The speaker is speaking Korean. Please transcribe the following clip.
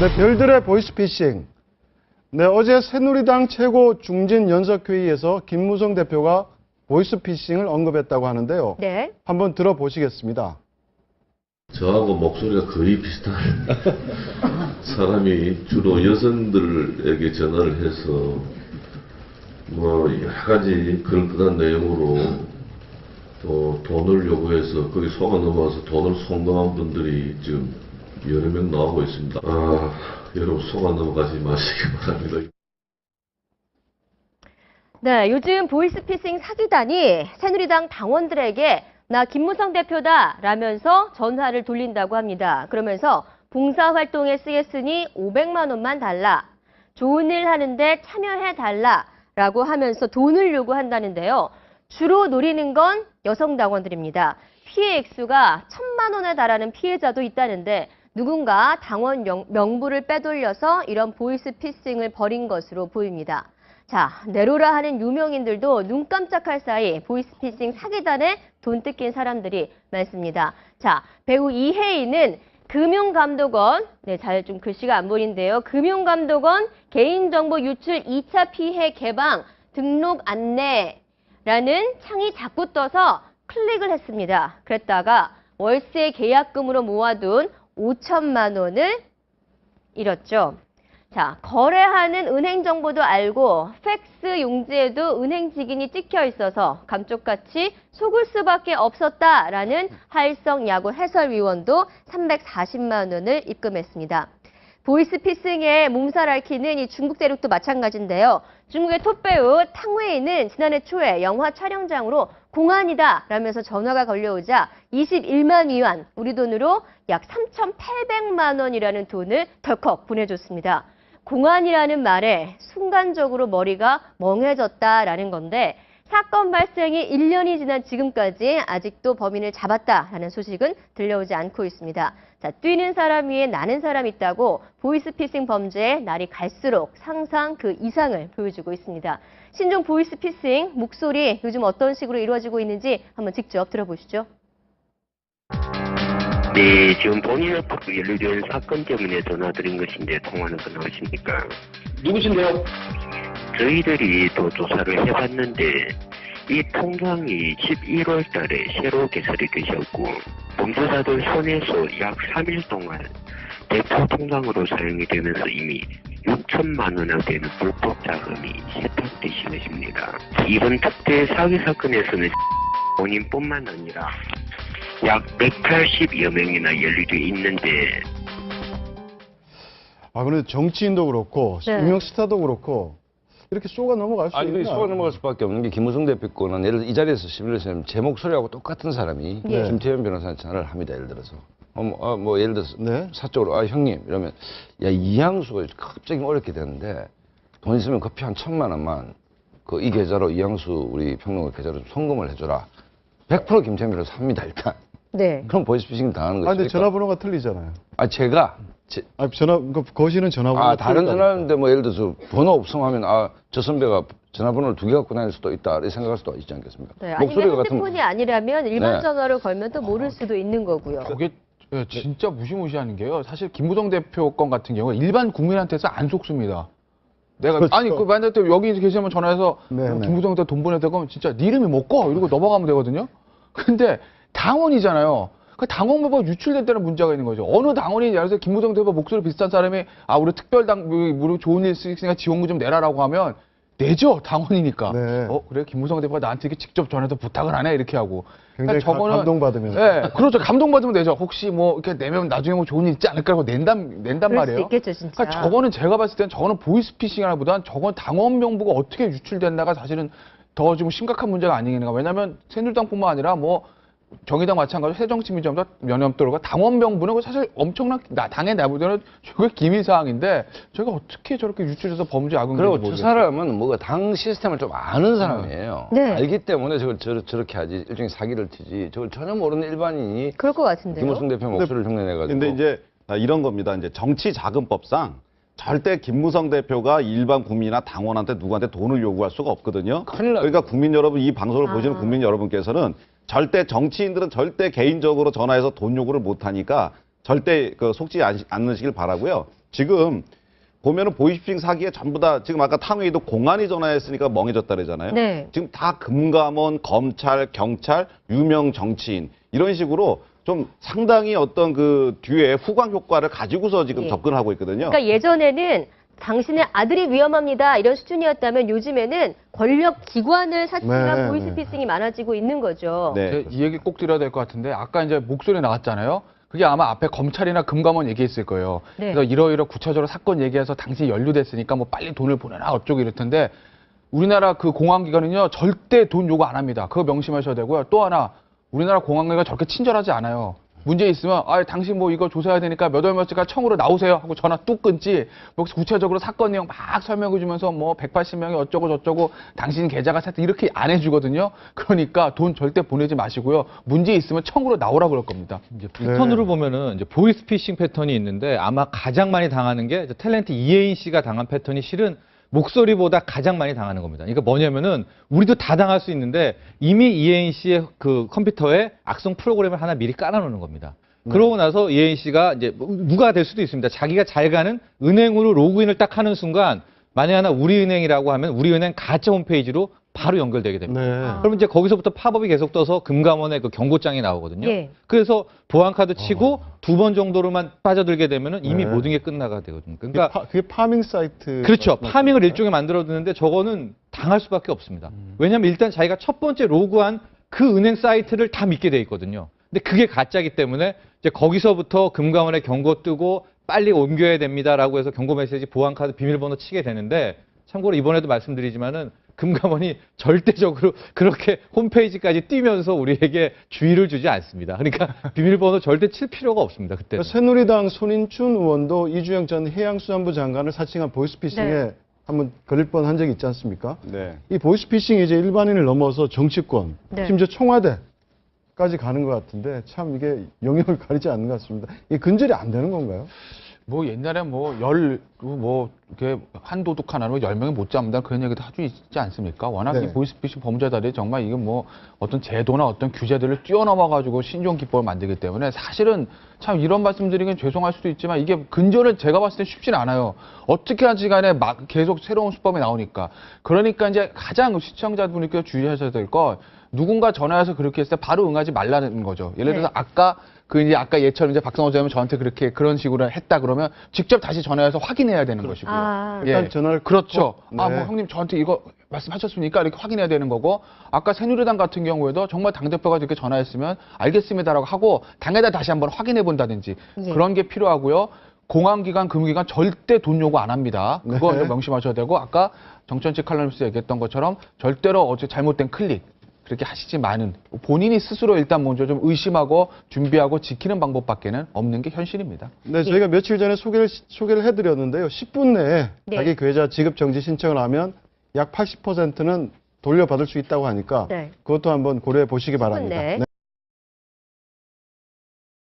네, 별들의 보이스피싱. 네, 어제 새누리당 최고 중진 연석회의에서 김무성 대표가 보이스피싱을 언급했다고 하는데요. 네. 한번 들어보시겠습니다. 저하고 목소리가 거의 비슷한 사람이 주로 여성들에게 전화를 해서 뭐 여러 가지 그럴듯한 내용으로 또 돈을 요구해서 거기 속아 넘어가서 돈을 송금한 분들이 지금 여러 명 나오고 있습니다. 아, 여러분 속아 넘어가지 마시기 바랍니다. 네, 요즘 보이스피싱 사기단이 새누리당 당원들에게 나 김무성 대표다 라면서 전화를 돌린다고 합니다. 그러면서 봉사활동에 쓰겠으니 500만 원만 달라. 좋은 일 하는데 참여해 달라. 라고 하면서 돈을 요구한다는데요. 주로 노리는 건 여성 당원들입니다. 피해 액수가 천만 원에 달하는 피해자도 있다는데 누군가 당원 명- 명부를 빼돌려서 이런 보이스 피싱을 벌인 것으로 보입니다. 자, 내로라 하는 유명인들도 눈 깜짝할 사이 보이스피싱 사기단에 돈 뜯긴 사람들이 많습니다. 자, 배우 이혜인은 금융감독원, 네, 잘 좀 글씨가 안 보이는데요. 금융감독원 개인정보 유출 2차 피해 개방 등록 안내라는 창이 자꾸 떠서 클릭을 했습니다. 그랬다가 월세 계약금으로 모아둔 5천만 원을 잃었죠. 자, 거래하는 은행 정보도 알고 팩스 용지에도 은행 직인이 찍혀 있어서 감쪽같이 속을 수밖에 없었다라는 할성 야구 해설위원도 340만 원을 입금했습니다. 보이스피싱에 몸살 앓히는 이 중국 대륙도 마찬가지인데요. 중국의 톱배우 탕웨이는 지난해 초에 영화 촬영장으로 공안이다 라면서 전화가 걸려오자 21만 위안, 우리 돈으로 약 3,800만 원이라는 돈을 덜컥 보내줬습니다. 공안이라는 말에 순간적으로 머리가 멍해졌다라는 건데 사건 발생이 1년이 지난 지금까지 아직도 범인을 잡았다라는 소식은 들려오지 않고 있습니다. 자, 뛰는 사람 위에 나는 사람이 있다고 보이스피싱 범죄의 날이 갈수록 상상 그 이상을 보여주고 있습니다. 신종 보이스피싱 목소리 요즘 어떤 식으로 이루어지고 있는지 한번 직접 들어보시죠. 네, 지금 본인의 그 연루된 사건 때문에 전화드린 것인데 통화는 가능하십니까? 누구신데요? 저희들이 또 조사를 해봤는데 이 통장이 11월 달에 새로 개설이 되셨고 범죄자들 손에서 약 3일 동안 대포 통장으로 사용이 되면서 이미 6천만 원이나 되는 불법 자금이 세탁되신 것입니다. 이번 특대 사기 사건에서는 본인뿐만 아니라 약 180여 명이나 연루돼 있는데 아, 그런데 정치인도 그렇고, 네. 유명 스타도 그렇고, 이렇게 쏘가 넘어갈 수 아니, 그 있나? 속아 넘어갈 수밖에 없는 게 김무성 대표 거는 예를 들어 이 자리에서 시뮬레이션 제 목소리하고 똑같은 사람이 예. 김태현 변호사한테 전화를 합니다. 예를 들어서. 어, 뭐, 아, 뭐 예를 들어서 네. 사적으로 아 형님 이러면 야 이양수가 갑자기 어렵게 되는데 돈 있으면 커피 한 천만 원만 그 이 계좌로 이양수 우리 평론가 계좌로 송금을 해줘라. 100% 김태현 변호사 합니다 일단. 네. 그럼 보이스피싱 당하는 아, 거죠. 근데 전화번호가 틀리잖아요. 아 제가 제, 아, 전화, 그 거시는 전화번호. 아 다른 전화인데 뭐 예를 들어서 번호 없음하면 아 저 선배가 전화번호를 두 개 갖고 다닐 수도 있다 이렇게 생각할 수도 있지 않겠습니까? 네. 아니면 핸드폰이 아니라면 일반 네. 전화로 걸면 또 모를 수도 있는 거고요. 그게 예, 진짜 무시무시한 게요. 사실 김무성 대표 건 같은 경우 일반 국민한테서 안 속습니다. 내가 그렇죠. 아니 그 만약에 여기 계시면 전화해서 네, 네. 김무성 대표 돈 보내다 그러면 진짜 네 이름이 못 거. 이러고 넘어가면 되거든요. 근데 당원이잖아요. 그 당원 후보 유출됐다는 문제가 있는 거죠. 어느 당원이 예를 들어 김무성 대표 목소리 비슷한 사람이 아 우리 특별당 우리 좋은 일 있으니까 지원금 좀 내라라고 하면 내죠 당원이니까. 네. 어 그래 김무성 대표가 나한테 이렇게 직접 전해서 부탁을 하네 이렇게 하고. 굉장히 가- 감동받으면서. 예, 그렇죠. 감동받으면 되죠. 혹시 뭐 이렇게 내면 나중에 뭐 좋은 일 있지 않을까라고 낸단 낸단 그럴 말이에요. 수 있겠죠, 진짜. 그러니까 저거는 제가 봤을 땐 저거는 보이스피싱이라기보단 저건 당원 명부가 어떻게 유출됐나가 사실은 더 좀 심각한 문제가 아니겠는가. 왜냐하면 새누리당뿐만 아니라 뭐 정의당 마찬가지로 새정치민주연합 연합도로가 당원 명부는 그거 사실 엄청난 나- 당의 내부되는 최고의 기밀 사항인데 저희가 어떻게 저렇게 유출해서 범죄 악용되는지 그리고 저 모르겠어요. 사람은 뭐가 당 시스템을 좀 아는 사람이에요. 네. 알기 때문에 저걸 저, 저렇게 하지 일종의 사기를 치지 저걸 전혀 모르는 일반인이 그럴 것 같은데요. 김무성 대표 목소리를 흉내내가지고 근데 이제 아, 이런 겁니다. 이제 정치자금법상 절대 김무성 대표가 일반 국민이나 당원한테 누구한테 돈을 요구할 수가 없거든요. 그러니까 국민 여러분 이 방송을 아. 보시는 국민 여러분께서는 절대 정치인들은 절대 개인적으로 전화해서 돈 요구를 못 하니까 절대 그 속지 않- 않으시길 바라고요. 지금 보면은 보이스피싱 사기에 전부 다 지금 아까 탕웨이도 공안이 전화했으니까 멍해졌다 그러잖아요. 네. 지금 다 금감원, 검찰, 경찰, 유명 정치인 이런 식으로 좀 상당히 어떤 그 뒤에 후광 효과를 가지고서 지금 예. 접근하고 있거든요. 그러니까 예전에는 당신의 아들이 위험합니다 이런 수준이었다면 요즘에는 권력 기관을 사칭한 네, 보이스피싱이 많아지고 있는 거죠. 네. 이제 이 얘기 꼭 드려야 될 것 같은데 아까 이제 목소리 나왔잖아요. 그게 아마 앞에 검찰이나 금감원 얘기했을 거예요. 네. 그래서 이러이러 구체적으로 사건 얘기해서 당신이 연루됐으니까 뭐 빨리 돈을 보내라 어쩌고 이럴 텐데 우리나라 그 공안기관은요 절대 돈 요구 안 합니다. 그거 명심하셔야 되고요. 또 하나 우리나라 공안기관 저렇게 친절하지 않아요. 문제 있으면 아 당신 뭐 이거 조사해야 되니까 몇월 며칠까 청으로 나오세요 하고 전화 뚝 끊지. 뭐 구체적으로 사건 내용 막 설명해 주면서 뭐 180명이 어쩌고 저쩌고 당신 계좌가 샀다 이렇게 안 해주거든요. 그러니까 돈 절대 보내지 마시고요. 문제 있으면 청으로 나오라 그럴 겁니다. 이제 패턴으로 네. 보면은 이제 보이스피싱 패턴이 있는데 아마 가장 많이 당하는 게 탤런트 이혜인 씨가 당한 패턴이 실은 목소리보다 가장 많이 당하는 겁니다. 그러니까 뭐냐면은 우리도 다 당할 수 있는데 이미 이혜인 씨의 그 컴퓨터에 악성 프로그램을 하나 미리 깔아놓는 겁니다. 그러고 나서 이혜인 씨가 이제 뭐 누가 될 수도 있습니다. 자기가 잘 가는 은행으로 로그인을 딱 하는 순간 만약 하나 우리은행이라고 하면 우리은행 가짜 홈페이지로 바로 연결되게 됩니다. 네. 그럼 이제 거기서부터 팝업이 계속 떠서 금감원의 그 경고장이 나오거든요. 예. 그래서 보안카드 치고 두 번 정도로만 빠져들게 되면은 이미 네. 모든 게 끝나가 되거든요. 그게, 그러니까 파, 그게 파밍 사이트. 그렇죠. 파밍을? 일종의 만들어 두는데 저거는 당할 수밖에 없습니다. 왜냐하면 일단 자기가 첫 번째 로그한 그 은행 사이트를 다 믿게 돼 있거든요. 근데 그게 가짜기 때문에 이제 거기서부터 금감원에 경고 뜨고 빨리 옮겨야 됩니다라고 해서 경고 메시지 보안카드 비밀번호 치게 되는데 참고로 이번에도 말씀드리지만은 금감원이 절대적으로 그렇게 홈페이지까지 뛰면서 우리에게 주의를 주지 않습니다. 그러니까 비밀번호 절대 칠 필요가 없습니다. 그때. 그러니까 새누리당 손인춘 의원도 이주영 전 해양수산부 장관을 사칭한 보이스피싱에 네. 한번 걸릴 뻔한 적이 있지 않습니까? 네. 이 보이스피싱이 이제 일반인을 넘어서 정치권, 네. 심지어 청와대 까지 가는 것 같은데 참 이게 영역을 가리지 않는 것 같습니다. 이게 근절이 안 되는 건가요? 뭐 옛날에 뭐열뭐 이렇게 한 도둑 하나로 열 명이 못 잡는다 그런 얘기도 아주 있지 않습니까? 워낙 네. 이 보이스피싱 범죄자들이 정말 이게 뭐 어떤 제도나 어떤 규제들을 뛰어넘어 가지고 신종 기법을 만들기 때문에 사실은 참 이런 말씀드리긴 죄송할 수도 있지만 이게 근절은 제가 봤을 때 쉽지는 않아요. 어떻게 하지 간에 막 계속 새로운 수법이 나오니까 그러니까 이제 가장 시청자분들께서 주의하셔야 될건 누군가 전화해서 그렇게 했을 때 바로 응하지 말라는 거죠. 예를 들어서 네. 아까 그 이제 아까 예처럼 이제 박성호 장님이 저한테 그렇게 그런 식으로 했다 그러면 직접 다시 전화해서 확인해야 되는 것이고요. 아. 일단 전화를 그렇죠. 아, 네. 뭐 형님 저한테 이거 말씀하셨습니까? 이렇게 확인해야 되는 거고 아까 새누리당 같은 경우에도 정말 당 대표가 이렇게 전화했으면 알겠습니다라고 하고 당에다 다시 한번 확인해 본다든지 예. 그런 게 필요하고요. 공안기관, 금융기관 절대 돈 요구 안 합니다. 그거 네. 좀 명심하셔야 되고 아까 정천식 칼럼니스트 얘기했던 것처럼 절대로 어제 잘못된 클릭 그렇게 하시지만은 본인이 스스로 일단 먼저 좀 의심하고 준비하고 지키는 방법밖에는 없는 게 현실입니다. 네, 저희가 며칠 전에 소개를, 소개를 해드렸는데요. 10분 내에 네. 자기 계좌 지급 정지 신청을 하면 약 80%는 돌려받을 수 있다고 하니까 네. 그것도 한번 고려해 보시기 바랍니다. 네.